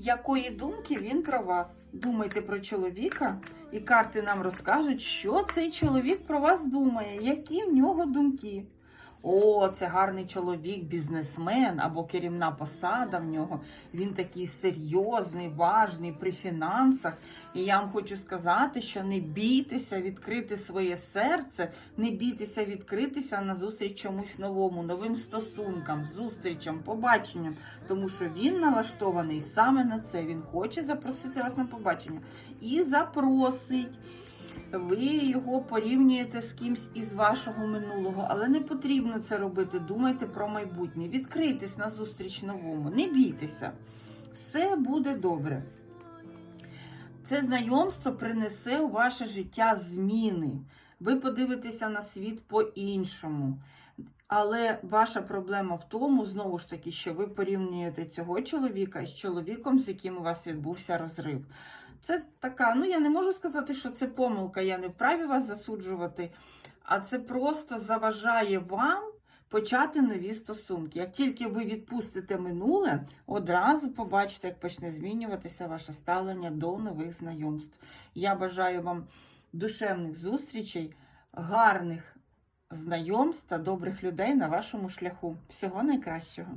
Якої думки він про вас? Думайте про чоловіка, і карти нам розкажуть, що цей чоловік про вас думає, які в нього думки. О, це гарний чоловік, бізнесмен або керівна посада в нього. Він такий серйозний, важний при фінансах. І я вам хочу сказати, що не бійтеся відкрити своє серце, не бійтеся відкритися на зустріч чомусь новому, новим стосункам, зустрічам, побаченням, тому що він налаштований саме на це. Він хоче запросити вас на побачення і запросить. Ви його порівнюєте з кимсь із вашого минулого, але не потрібно це робити. Думайте про майбутнє. Відкрийтесь на зустріч новому, не бійтеся. Все буде добре. Це знайомство принесе у ваше життя зміни. Ви подивитеся на світ по-іншому. Але ваша проблема в тому, знову ж таки, що ви порівнюєте цього чоловіка з чоловіком, з яким у вас відбувся розрив. Це така, ну я не можу сказати, що це помилка, я не вправі вас засуджувати, а це просто заважає вам почати нові стосунки. Як тільки ви відпустите минуле, одразу побачите, як почне змінюватися ваше ставлення до нових знайомств. Я бажаю вам душевних зустрічей, гарних знайомств та добрих людей на вашому шляху. Всього найкращого!